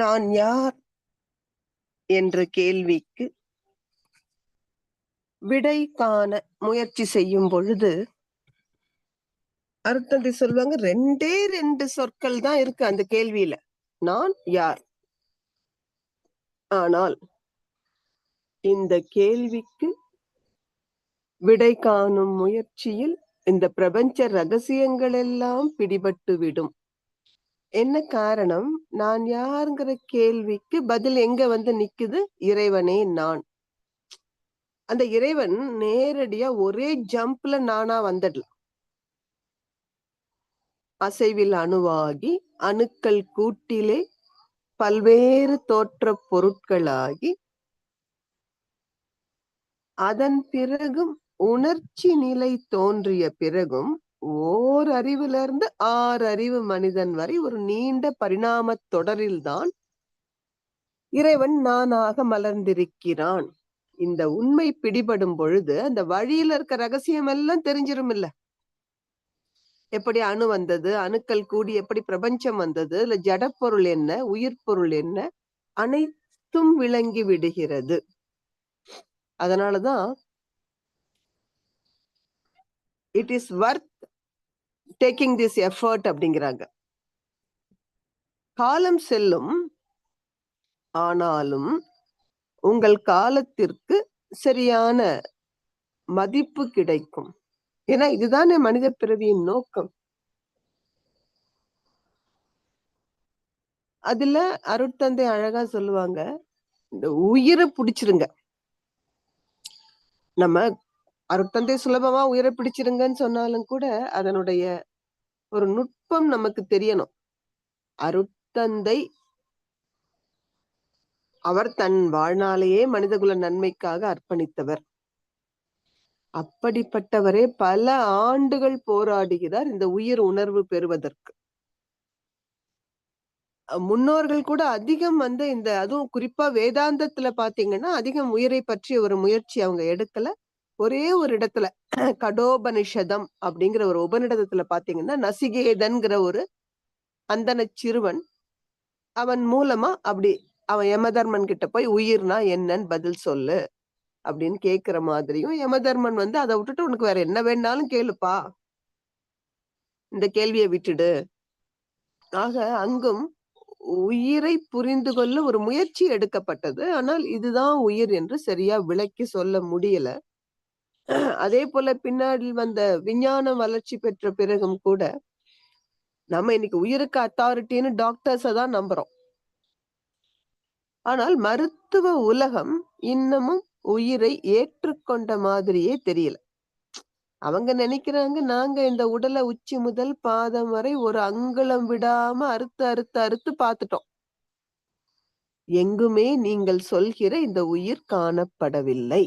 நான் யார் என்ற கேள்விக்கு விடை காண முயற்சி செய்யும் பொழுது அர்த்தத்தை சொல்லுவாங்க. ரெண்டே ரெண்டு சொற்கள் தான் இருக்கு அந்த கேள்வியில. நான் யார்? ஆனால் இந்த கேள்விக்கு விடை காணும் முயற்சியில் இந்த பிரபஞ்ச ரகசியங்கள் எல்லாம் பிடிபட்டு விடும். என்ன காரணம்? நான் யாருங்கிற கேள்விக்கு பதில் எங்க வந்து நிக்குது? இறைவனே நான். அந்த இறைவன் நேரடியா ஒரே ஜம்ப்ல நானா வந்துடலாம். அசைவில் அணுவாகி அணுக்கள் கூட்டிலே பல்வேறு தோற்ற பொருட்களாகி அதன் பிறகும் உணர்ச்சி நிலை தோன்றிய பிறகும் ஓர் அறிவுல இருந்து ஆறு அறிவு மனிதன் வரை ஒரு நீண்ட பரிணாம தொடரில்தான் இறைவன் நானாக மலர்ந்திருக்கிறான். இந்த உண்மை பிடிபடும் பொழுது அந்த வழியில இருக்க ரகசியம் எல்லாம் தெரிஞ்சிரும் இல்ல எப்படி அணு வந்தது அணுக்கள் கூடி எப்படி பிரபஞ்சம் வந்தது இல்ல ஜடப்பொருள் என்ன உயிர் பொருள் என்ன அனைத்தும் விளங்கி விடுகிறது. அதனாலதான் it is worth taking this effort அப்படிங்கிறாங்க. காலம் செல்லும் ஆனாலும் உங்கள் காலத்திற்கு சரியான மதிப்பு கிடைக்கும். ஏன்னா இதுதானே மனித பிறவியின் நோக்கம். அதுல அருட்தந்தை அழகா சொல்லுவாங்க இந்த உயிரை பிடிச்சிருங்க. நம்ம அருட்தந்தை சுலபமா உயிரை பிடிச்சிருங்கன்னு சொன்னாலும் கூட அதனுடைய ஒரு நுட்பம் நமக்கு தெரியணும். அருட்தந்தை அவர் தன் வாழ்நாளையே மனிதகுல நன்மைக்காக அர்ப்பணித்தவர். அப்படிப்பட்டவரே பல ஆண்டுகள் போராடுகிறார் இந்த உயிர் உணர்வு பெறுவதற்கு. முன்னோர்கள் கூட அதிகம் வந்து இந்த அதுவும் குறிப்பா வேதாந்தத்துல பாத்தீங்கன்னா அதிகம் உயிரை பற்றிய ஒரு முயற்சி அவங்க எடுக்கல. ஒரே ஒரு இடத்துல கடோபனிஷதம் அப்படிங்கிற ஒரு உபநிடதத்துல பாத்தீங்கன்னா நசிகேதன்கிற ஒரு அந்தன சிறுவன் அவன் மூலமா அப்படி அவன் யமதர்மன் கிட்ட போய் உயிர்னா என்னன்னு பதில் சொல்லு அப்படின்னு கேக்குற மாதிரியும் யமதர்மன் வந்து அதை விட்டுட்டு உனக்கு வேற என்ன வேணாலும் கேளுப்பா. இந்த கேள்வியை விட்டுடு. ஆக அங்கும் உயிரை புரிந்து கொள்ள ஒரு முயற்சி எடுக்கப்பட்டது. ஆனால் இதுதான் உயிர் என்று சரியா விளக்கி சொல்ல முடியல. அதே போல பின்னாடி வந்த விஞ்ஞானம் வளர்ச்சி பெற்ற பிறகும் கூட நம்ம இன்னைக்கு உயிருக்கு அத்தாரிட்டின்னு டாக்டர்ஸ தான் நம்புறோம். ஆனால் மருத்துவ உலகம் இன்னமும் உயிரை ஏற்றுக்கொண்ட மாதிரியே தெரியல. அவங்க நினைக்கிறாங்க நாங்க இந்த உடலை உச்சி முதல் பாதம் வரை ஒரு அங்குலம் விடாம அறுத்து அறுத்து அறுத்து பார்த்துட்டோம். எங்குமே நீங்கள் சொல்கிற இந்த உயிர் காணப்படவில்லை.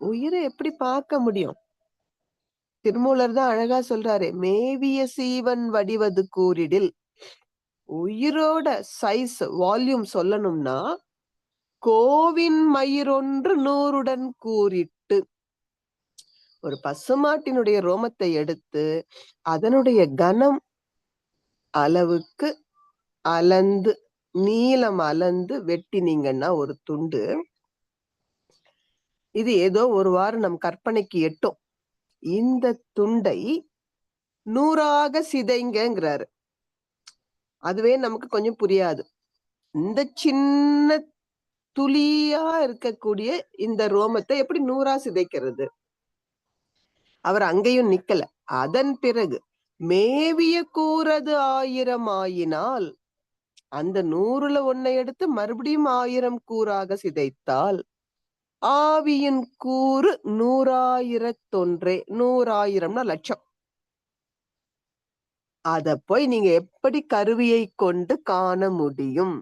உயிரை எப்படி பார்க்க முடியும்? திருமூலர் தான் அழகா சொல்றாரு மேவிய சீவன் வடிவது கூறிடில். உயிரோட சைஸ் வால்யூம் சொல்லணும்னா கோவின் மயிரொன்று நூறுடன் கூறிட்டு ஒரு பசுமாட்டினுடைய ரோமத்தை எடுத்து அதனுடைய கனம் அளவுக்கு அளந்து நீளம் அளந்து வெட்டினீங்கன்னா ஒரு துண்டு. இது ஏதோ ஒரு வாரம் நம் கற்பனைக்கு எட்டும். இந்த துண்டை நூறாக சிதைங்கிறாரு அதுவே நமக்கு கொஞ்சம் புரியாது. இந்த சின்ன துளியா இருக்கக்கூடிய இந்த ரோமத்தை எப்படி நூறா சிதைக்கிறது? அவர் அங்கேயும் நிக்கல. அதன் பிறகு மேவிய கூறது ஆயிரம் ஆயினால் அந்த நூறுல ஒன்னை எடுத்து மறுபடியும் ஆயிரம் கூறாக சிதைத்தால் ஆவியின் கூறு நூறாயிரத்தொன்றே நூறாயிரம்னா லட்சம் அத போய் நீங்க எப்படி கருவியை கொண்டு காண முடியும்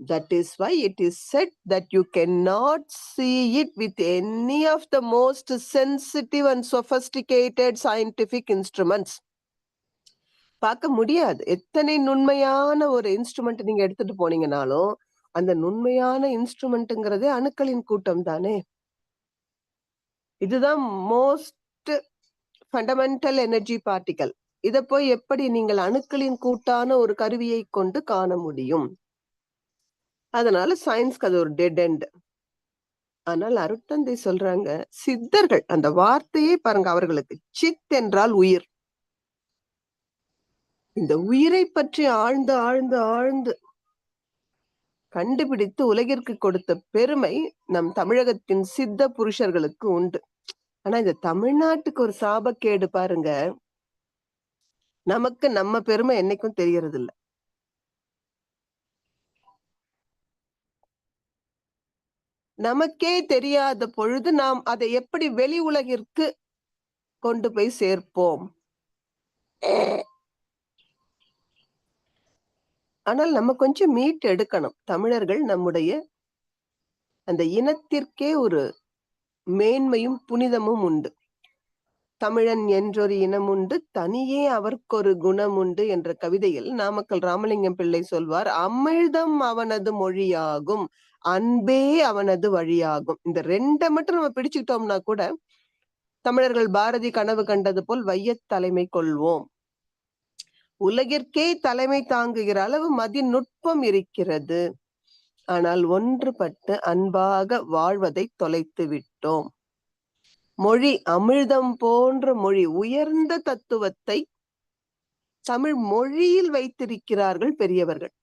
that is why it is set that you can not see it with any of the most sensitive and sophisticated scientific instruments பார்க்க முடியாது எத்தனை நுண்மையான ஒரு இன்ஸ்ட்ருமெண்ட் நீங்க எடுத்துட்டு போனீங்கனாலும் அந்த நுண்மையான இன்ஸ்ட்ருமெண்ட்டுங்கிறதே அணுக்களின் கூட்டம் தானே? இதுதான் மோஸ்ட் ஃபண்டமெண்டல் எனர்ஜி பார்ட்டிகல் இத போய் எப்படி நீங்கள் அணுக்களின் கூட்டான ஒரு கருவியை கொண்டு காண முடியும்? அதனால சயின்ஸ்க்கு அது ஒரு டெட் எண்ட் ஆனால் அருட்தந்தை சொல்றாங்க சித்தர்கள் அந்த வார்த்தையே பாருங்க அவர்களுக்கு சித் என்றால் உயிர். இந்த உயிரை பற்றி ஆழ்ந்து ஆழ்ந்து ஆழ்ந்து கண்டுபிடித்து உலகிற்கு கொடுத்த பெருமை நம் தமிழகத்தின் சித்த புருஷர்களுக்கு உண்டு. ஆனா இந்த தமிழ்நாட்டுக்கு ஒரு சாபக்கேடு பாருங்க. நமக்கு நம்ம பெருமை என்னைக்கும் தெரியறது இல்ல நமக்கே தெரியாத பொழுது நாம் அதை எப்படி வெளி உலகிற்கு கொண்டு போய் சேர்ப்போம்? ஆனால் நம்ம கொஞ்சம் மீட் எடுக்கணும். தமிழர்கள் நம்முடைய அந்த இனத்திற்கே ஒரு மேன்மையும் புனிதமும் உண்டு. தமிழன் என்றொரு இனம் உண்டு தனியே அவர்க்கொரு குணம் உண்டு என்ற கவிதையில் நாமக்கல் ராமலிங்கம் பிள்ளை சொல்வார் அமிழ்தம் அவனது மொழியாகும் அன்பே அவனது வழியாகும். இந்த ரெண்டை மட்டும் நம்ம பிடிச்சுக்கிட்டோம்னா கூட தமிழர்கள் பாரதி கனவு கண்டது போல் வையத் தலைமை கொள்வோம். உலகிற்கே தலைமை தாங்குகிற அளவு மதி நுட்பம் இருக்கிறது. ஆனால் ஒன்றுபட்டு அன்பாக வாழ்வதை தொலைத்து விட்டோம். மொழி அமிழ்தம் போன்ற மொழி உயர்ந்த தத்துவத்தை தமிழ் மொழியில் வைத்திருக்கிறார்கள் பெரியவர்கள்.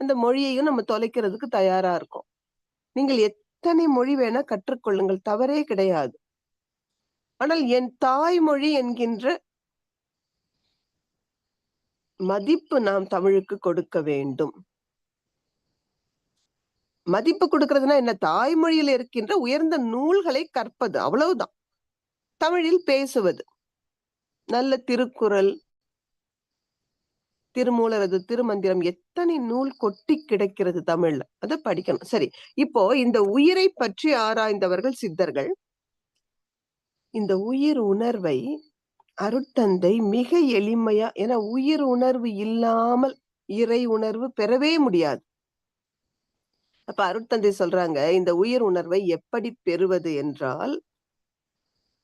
அந்த மொழியையும் நம்ம தொலைக்கிறதுக்கு தயாரா இருக்கோம். நீங்கள் எத்தனை மொழி வேணா கற்றுக்கொள்ளுங்கள் தவறே கிடையாது. ஆனால் என் தாய்மொழி என்கின்ற மதிப்பு நாம் தமிழுக்கு கொடுக்க வேண்டும். மதிப்பு கொடுக்கறதுனா என்ன? தாய்மொழியில் இருக்கின்ற உயர்ந்த நூல்களை கற்பது அவ்வளவுதான். தமிழில் பேசுவது நல்ல திருக்குறள் திருமூலரது திருமந்திரம் எத்தனை நூல் கொட்டி கிடைக்கிறது தமிழ்ல? அதை படிக்கணும். சரி இப்போ இந்த உயிரை பற்றி ஆராய்ந்தவர்கள் சித்தர்கள் இந்த உயிர் உணர்வை அருட்தந்தை மிக எளிமையா என உயிர் உணர்வு இல்லாமல் இறை உணர்வு பெறவே முடியாது. அப்ப அருட்தந்தை சொல்றாங்க இந்த உயிர் உணர்வை எப்படி பெறுவது என்றால்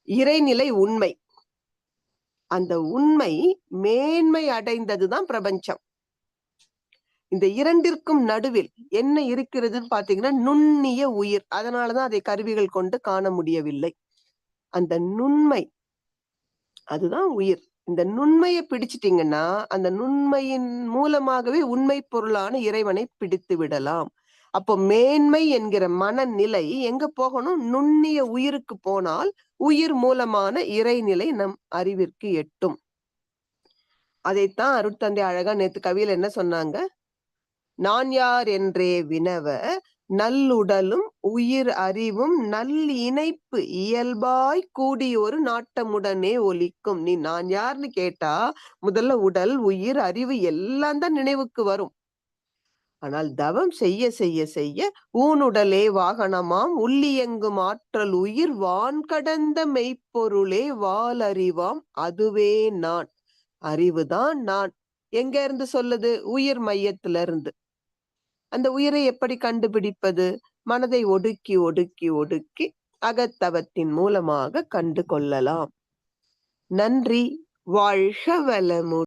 இறைநிலை உண்மை. அந்த உண்மை மேன்மை அடைந்ததுதான் பிரபஞ்சம். இந்த இரண்டிற்கும் நடுவில் என்ன இருக்கிறதுன்னு பாத்தீங்கன்னா நுண்ணிய உயிர். அதனாலதான் அதை கருவிகள் கொண்டு காண முடியவில்லை. அந்த நுண்மை அதுதான் உயிர். இந்த நுண்மையை பிடிச்சிட்டீங்கன்னா அந்த நுண்மையின் மூலமாகவே உண்மை பொருளான இறைவனை பிடித்து விடலாம். அப்போ மேன்மை என்கிற மனநிலை எங்க போகணும்? நுண்ணிய உயிருக்கு போனால் உயிர் மூலமான இறைநிலை நம் அறிவிற்கு எட்டும். அதைத்தான் அருட்தந்தை அழகா நேத்து கவியில் என்ன சொன்னாங்க? நான் யார் என்றே வினவ நல்லுடலும் உயிர் அறிவும் நல் இணைப்பு இயல்பாய் கூடிய ஒரு நாட்டமுடனே ஒலிக்கும். நீ நான் யாருன்னு கேட்டா முதல்ல உடல் உயிர் அறிவு எல்லாம் தான் நினைவுக்கு வரும். ஆனால் தவம் செய்ய செய்ய செய்ய ஊனுடலே வாகனமாம் உள்ளியங்கும் ஆற்றல் உயிர் வான் கடந்த மெய்ப்பொருளே வாலறிவாம் அதுவே நான். அறிவுதான் நான். எங்க இருந்து சொல்லுது? உயிர் மையத்துல இருந்து அந்த உயிரை எப்படி கண்டுபிடிப்பது? மனதை ஒடுக்கி ஒடுக்கி ஒடுக்கி அகத்தவத்தின் மூலமாக கண்டு கொள்ளலாம். நன்றி. வாழ்க வளமுடன்.